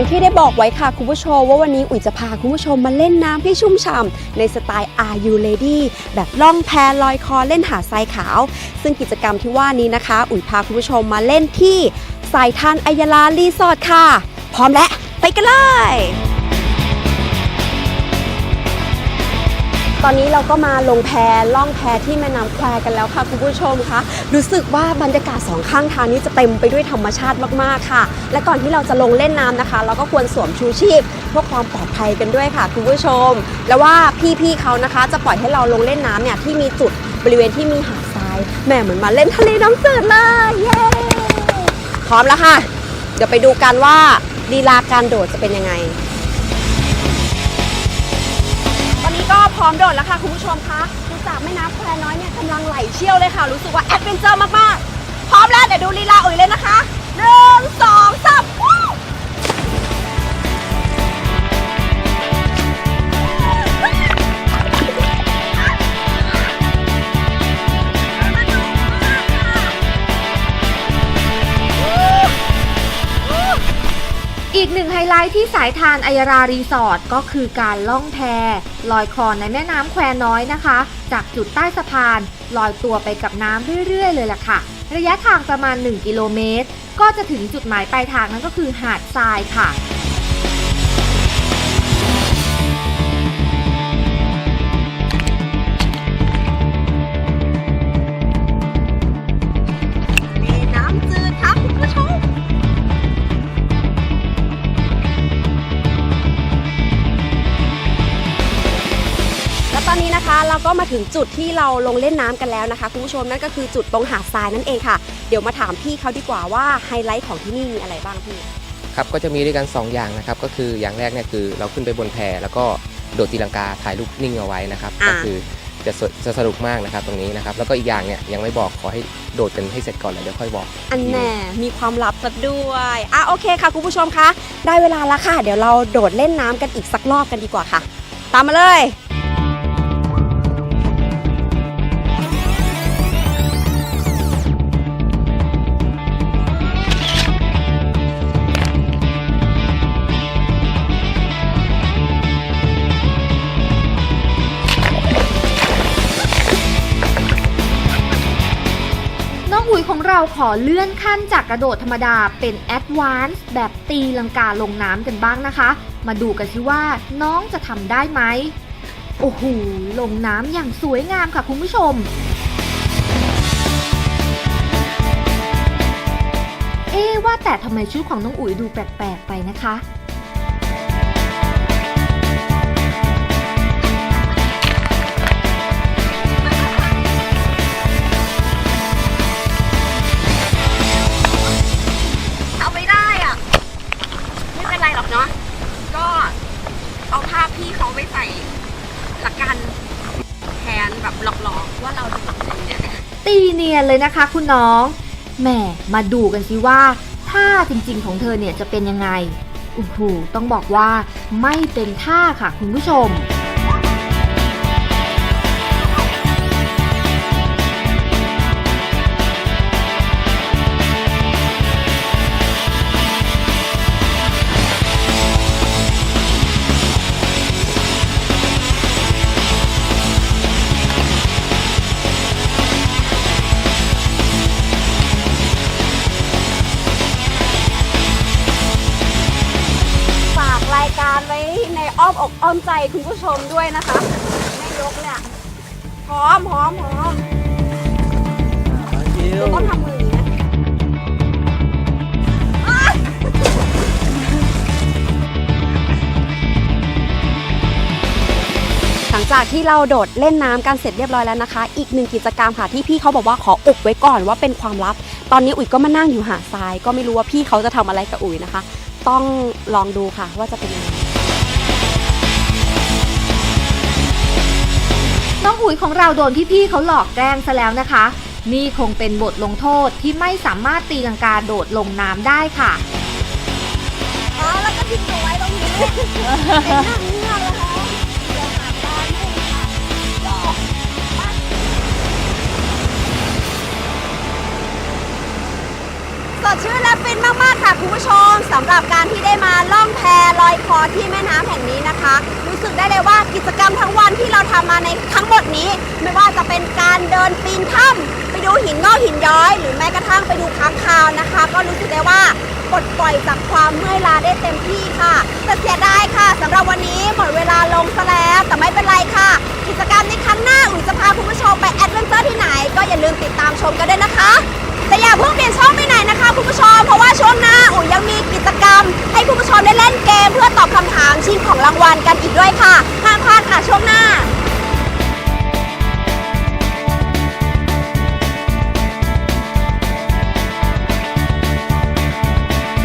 อย่างที่ได้บอกไว้ค่ะคุณผู้ชม ว่าวันนี้อุ๋ยจะพาคุณผู้ชมมาเล่นน้ำให้ชุ่มฉ่ำในสไตล์ Are You Lady แบบล่องแพลอยคอเล่นหาดทรายขาว ซึ่งกิจกรรมที่ว่านี้นะคะ อุ๋ยพาคุณผู้ชมมาเล่นที่สายทานอัยาลารีสอร์ทค่ะ พร้อมแล้วไปกันเลย ตอนนี้เราก็มาลงแพล่องแพที่แม่น้ำแควกันแล้วค่ะคุณผู้ชมคะรู้สึกว่าบรรยากาศสองข้างทางนี้จะเต็มไปด้วยธรรมชาติมากๆค่ะ และก่อนที่เราจะลงเล่นน้ำนะคะ เราก็ควรสวมชูชีพเพื่อความปลอดภัยกันด้วยค่ะคุณผู้ชม แล้วว่าพี่ๆเขานะคะ จะปล่อยให้เราลงเล่นน้ำเนี่ยที่มีจุดบริเวณที่มีหาดทรายแหม่เหมือนมาเล่นทะเลน้ำจืดเลยเย้พร้อมแล้วค่ะ เดี๋ยวไปดูกันว่าลีลาการโดดจะเป็นยังไง ร้อมโดดแล้วค่ะคุณผู้ชมคะดูจากแม่น้ำแควน้อยเนี่ยกำลังไหลเชี่ยวเลยค่ะ รู้สึกว่าแอดเวนเจอร์มากๆ พร้อมแล้วเดี๋ยวดูลีลาอุ๋ยเลยนะคะหนึ่งสองสาม อีกหนึ่งไฮไลท์ที่สายทานอัยรารีสอร์ทก็คือการล่องแพลอยคอในแม่น้ำแควน้อยนะคะ จากจุดใต้สะพาน ลอยตัวไปกับน้ำเรื่อย ๆ เลยล่ะค่ะ ระยะทางประมาณ 1 กิโลเมตร ก็จะถึงจุดหมายปลายทางนั้นก็คือหาดทรายค่ะ เราก็มาถึงจุดที่เราลงเล่นน้ำกันแล้วนะคะคุณผู้ชมนั่นก็คือจุดตรงหาดทรายนั่นเองค่ะ เดี๋ยวมาถามพี่เขาดีกว่าว่าไฮไลท์ของที่นี่มีอะไรบ้างพี่ครับก็จะมีด้วยกัน 2 อย่างนะครับก็คืออย่างแรกเนี่ยคือเราขึ้นไปบนแพแล้วก็โดดตีลังกาถ่ายรูปนิ่งเอาไว้นะครับอ่าก็คือจะสจะสนุกมากนะครับตรงนี้นะครับแล้วก็อีกอย่างเนี่ยยังไม่บอกขอให้โดดกันให้เสร็จก่อนแล้วเดี๋ยวค่อยบอก อันแน่มีความลับซะด้วยอะโอเคค่ะคุณผู้ชมคะได้เวลาแล้วค่ะ เดี๋ยวเราโดดเล่นน้ำกันอีกสักรอบกันดีกว่าค่ะ ตามมาเลย อุ้ยของเราขอเลื่อนขั้นจากกระโดดธรรมดาเป็นแอดวานซ์แบบตีลังกาลงน้ำกันบ้างนะคะ มาดูกันสิว่าน้องจะทำได้ไหม โอ้โห ลงน้ำอย่างสวยงามค่ะคุณผู้ชม เอ๊ว่าแต่ทำไมชุดของน้องอุ๋ยดูแปลกๆไปนะคะ ว่าเราจะตีเนียนเลยนะคะ คุณน้อง แหม มาดูกันสิว่าท่าจริงๆของเธอเนี่ยจะเป็นยังไงโอ้โหต้องบอกว่าไม่เป็นท่าค่ะคุณผู้ชม อ้อมอกอ้อมใจคุณผู้ชมด้วยนะคะแม่ยกเนี่ยพร้อมพร้อมพร้อมเราต้องทำมืออย่างนี้นะอ้าวหลังจากที่เราโดดเล่นน้ำกันเสร็จเรียบร้อยแล้วนะคะ อีกหนึ่งกิจกรรมค่ะที่พี่เขาบอกว่าขออุบไว้ก่อนว่าเป็นความลับ ตอนนี้อุ๋ยก็มานั่งอยู่หาดทราย ก็ไม่รู้ว่าพี่เขาจะทำอะไรกับอุ๋ยนะคะ ต้องลองดูค่ะว่าจะเป็นยังไง น้องอุ๋ยของเราโดนพี่ๆเขาหลอกแกล้งซะแล้วนะคะ นี่คงเป็นบทลงโทษที่ไม่สามารถตีลังกาโดดลงน้ำได้ค่ะ อ๋อ แล้วก็ทิ้งเอาไว้ตรงนี้เป็นหน้าเงือกแล้วคะเดี๋ยวหาปลาให้ค่ะโอ้ไปสดชื่นและฟินมาก ๆ ค่ะ คุณผู้ชมสำหรับการที่ได้มาล่องแพลอยคอที่แม่น้ำแห่งนี้นะคะ สึกได้เลยว่ากิจกรรมทั้งวันที่เราทำมาในทั้งหมดนี้ ไม่ว่าจะเป็นการเดินปีนถ้ำไปดูหินงอกหินย้อย หรือแม้กระทั่งไปดูค้างคาวนะคะ ก็รู้สึกได้ว่าปลดปล่อยจากความเมื่อยล้าได้เต็มที่ค่ะแต่เสียดายค่ะสำหรับวันนี้หมดเวลาลงซะแล้วแต่ไม่เป็นไรค่ะ กิจกรรมในครั้งหน้าอุ๋ยจะพาคุณผู้ชมไปแอดเวนเจอร์ที่ไหน ก็อย่าลืมติดตามชมกันด้วยนะคะ แต่อย่าเพิ่งเปลี่ยนช่องไปไหนนะคะคุณผู้ชมเพราะ ตอบคำถามชิงของรางวัลกันอีกด้วยค่ะ